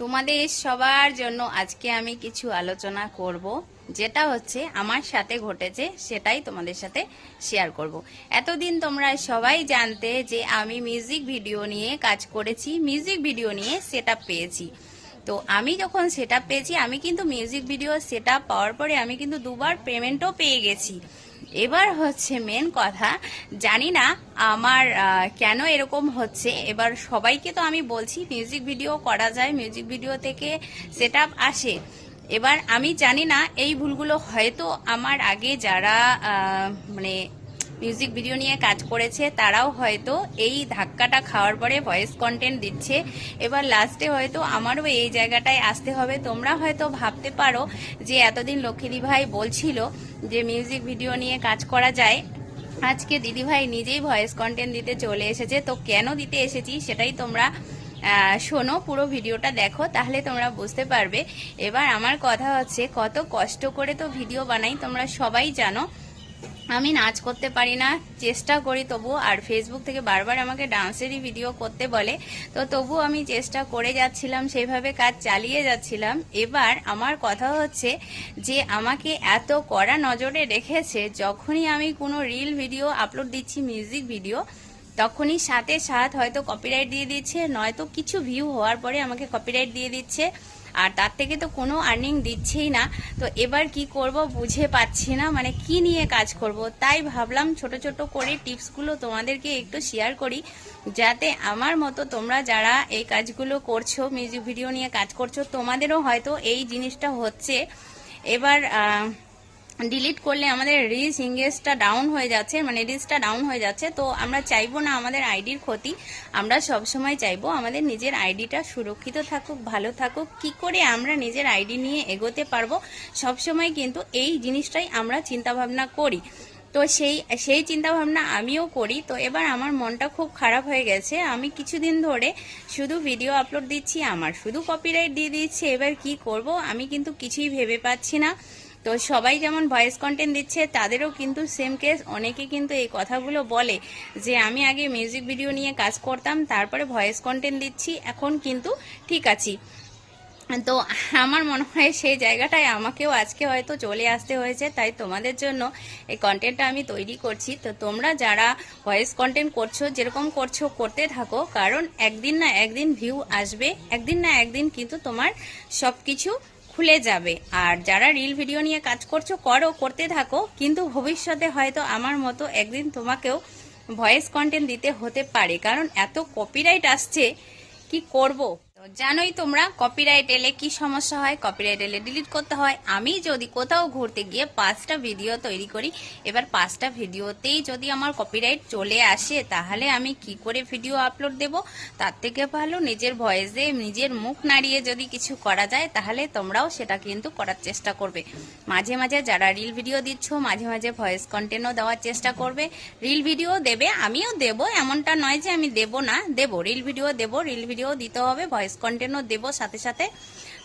তোমাদের সবার জন্য আজকে আমি কিছু আলোচনা করব, যেটা হচ্ছে আমার সাথে ঘটেছে, সেটাই তোমাদের সাথে শেয়ার করব। এতদিন তোমরা সবাই জানতে যে আমি মিউজিক ভিডিও নিয়ে কাজ করেছি মিউজিক ভিডিও নিয়ে সেট পেয়েছি। তো আমি যখন সেট পেয়েছি, আমি কিন্তু মিউজিক ভিডিও সেট পাওয়ার পরে আমি কিন্তু দুবার পেমেন্টও পেয়ে গেছি। এবার হচ্ছে মেন কথা, জানি না আমার কেন এরকম হচ্ছে। এবার সবাইকে তো আমি বলছি মিউজিক ভিডিও করা যায় মিউজিক ভিডিও থেকে সেট আসে। এবার আমি জানি না এই ভুলগুলো হয়তো আমার আগে যারা মানে মিউজিক ভিডিও নিয়ে কাজ করেছে, তারাও হয়তো এই ধাক্কাটা খাওয়ার পরে ভয়েস কন্টেন্ট দিচ্ছে। এবার লাস্টে হয়তো আমারও এই জায়গাটায় আসতে হবে। তোমরা হয়তো ভাবতে পারো যে এতদিন লক্ষ্মীদি ভাই বলছিল যে মিউজিক ভিডিও নিয়ে কাজ করা যায়। আজকে দিদিভাই নিজেই ভয়েস কন্টেন্ট দিতে চলে এসেছে। তো কেন দিতে এসেছি সেটাই তোমরা শোনো, পুরো ভিডিওটা দেখো, তাহলে তোমরা বুঝতে পারবে। এবার আমার কথা হচ্ছে, কত কষ্ট করে তো ভিডিও বানাই, তোমরা সবাই জানো। আমি নাচ করতে পারি না, চেষ্টা করি তবু, আর ফেসবুক থেকে বারবার আমাকে ডান্সেরই ভিডিও করতে বলে। তো তবু আমি চেষ্টা করে যাচ্ছিলাম সেইভাবে কাজ চালিয়ে যাচ্ছিলাম। এবার আমার কথা হচ্ছে যে, আমাকে এত কড়া নজরে রেখেছে, যখনই আমি কোনো রিল ভিডিও আপলোড দিচ্ছি মিউজিক ভিডিও তখনই সাথে সাথ হয়তো কপিরাইট দিয়ে দিচ্ছে, নয়তো কিছু ভিউ হওয়ার পরে আমাকে কপিরাইট দিয়ে দিচ্ছে। আর তার থেকে তো কোনো আর্নিং দিচ্ছেই না। তো এবার কি করব বুঝে পাচ্ছি না মানে কি নিয়ে কাজ করব? তাই ভাবলাম ছোট ছোট করে টিপসগুলো তোমাদেরকে একটু শেয়ার করি, যাতে আমার মতো তোমরা যারা এই কাজগুলো করছ মিউজিক ভিডিও নিয়ে কাজ করছ, তোমাদেরও হয়তো এই জিনিসটা হচ্ছে। এবার ডিলিট করলে আমাদের রিচ ইংগেজটা ডাউন হয়ে যাচ্ছে মানে রিচটা ডাউন হয়ে যাচ্ছে, তো আমরা চাইব না আমাদের আইডির ক্ষতি। আমরা সব সময় চাইব আমাদের নিজের আইডিটা সুরক্ষিত থাকুক, ভালো থাকুক। কি করে আমরা নিজের আইডি নিয়ে এগোতে পারব? সব সময় কিন্তু এই জিনিসটাই আমরা চিন্তা ভাবনা করি। তো সেই সেই চিন্তা ভাবনা আমিও করি। তো এবার আমার মনটা খুব খারাপ হয়ে গেছে। আমি কিছুদিন ধরে শুধু ভিডিও আপলোড দিচ্ছি, আমার শুধু কপিরাইট দিয়ে দিচ্ছি। এবার কি করব? আমি কিন্তু কিছুই ভেবে পাচ্ছি না। তো সবাই যেমন ভয়েস কন্টেন্ট দিচ্ছে, তাদেরও কিন্তু সেম কেস অনেকে কিন্তু এই কথাগুলো বলে যে, আমি আগে মিউজিক ভিডিও নিয়ে কাজ করতাম, তারপরে ভয়েস কন্টেন্ট দিচ্ছি, এখন কিন্তু ঠিক আছি। তো আমার মনে হয় সেই জায়গাটায় আমাকেও আজকে হয়তো চলে আসতে হয়েছে, তাই তোমাদের জন্য এই কন্টেন্টটা আমি তৈরি করছি। তো তোমরা যারা ভয়েস কন্টেন্ট করছ, যেরকম করছ, করতে থাকো, কারণ একদিন না একদিন ভিউ আসবে, একদিন না একদিন কিন্তু তোমার সব কিছু খুলে যাবে। আর যারা রিল ভিডিও নিয়ে কাজ করছ, করো, করতে থাকো। কিন্তু ভবিষ্যতে হয়তো আমার মতো একদিন তোমাকেও ভয়েস কন্টেন্ট দিতে হতে পারে। কারণ এত কপিরাইট আসছে, কি করব? জানোই তোমরা কপিরাইট এলে কি সমস্যা হয়? কপিরাইট এলে ডিলিট করতে হয়। আমি যদি কোথাও ঘুরতে গিয়ে পাঁচটা ভিডিও তৈরি করি, এবার পাঁচটা ভিডিওতেই যদি আমার কপিরাইট চলে আসে, তাহলে আমি কি করে ভিডিও আপলোড দেব? তার থেকে ভালো নিজের ভয়েসে, নিজের মুখ নাড়িয়ে যদি কিছু করা যায়, তাহলে তোমরাও সেটা কিন্তু করার চেষ্টা করবে। মাঝে মাঝে যারা রিল ভিডিও দিচ্ছ, মাঝে মাঝে ভয়েস কন্টেন্টও দেওয়ার চেষ্টা করবে। রিল ভিডিও দেবে, আমিও দেব। এমনটা নয় যে আমি দেব না, দেব। রিল ভিডিও দেব রিল ভিডিও দিতে হবে ভয়েস কন্টেন্টও দেব সাথে সাথে।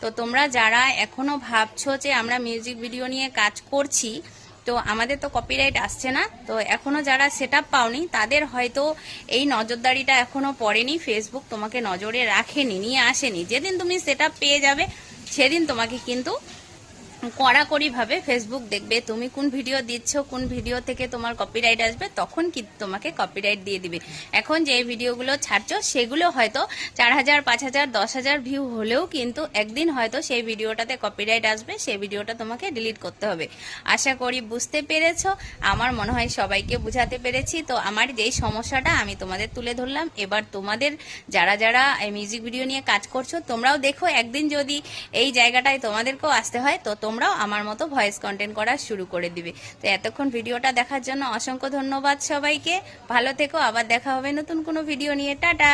তো তোমরা যারা এখনও ভাবছ যে আমরা মিউজিক ভিডিও নিয়ে কাজ করছি, তো আমাদের তো কপিরাইট আসছে না। তো এখনও যারা সেট আপ পাওনি, তাদের হয়তো এই নজরদারিটা এখনও পড়েনি। ফেসবুক তোমাকে নজরে রাখেনি, নিয়ে আসেনি। যেদিন তুমি সেট পেয়ে যাবে, সেদিন তোমাকে কিন্তু কড়াকড়ি ভাবে ফেসবুক দেখবে, তুমি কোন ভিডিও দিচ্ছ, কোন ভিডিও থেকে তোমার কপিরাইট আসবে, তখন কি তোমাকে কপিরাইট দিয়ে দিবে। এখন যে ভিডিওগুলো ছাড়ছো, সেগুলো হয়তো চার হাজার, পাঁচ হাজার, দশ হাজার ভিউ হলেও কিন্তু একদিন হয়তো সেই ভিডিওটাতে কপিরাইট আসবে, সেই ভিডিওটা তোমাকে ডিলিট করতে হবে। আশা করি বুঝতে পেরেছ। আমার মনে হয় সবাইকে বুঝাতে পেরেছি। তো আমার যেই সমস্যাটা আমি তোমাদের তুলে ধরলাম। এবার তোমাদের যারা যারা মিউজিক ভিডিও নিয়ে কাজ করছ, তোমরাও দেখো। একদিন যদি এই জায়গাটায় তোমাদেরকেও আসতে হয়, তো তোমরাও আমার মতো ভয়েস কন্টেন্ট করা শুরু করে দিবে। তো এতক্ষণ ভিডিওটা দেখার জন্য অসংখ্য ধন্যবাদ সবাইকে। ভালো থেকো, আবার দেখা হবে নতুন কোনো ভিডিও নিয়ে। টাটা!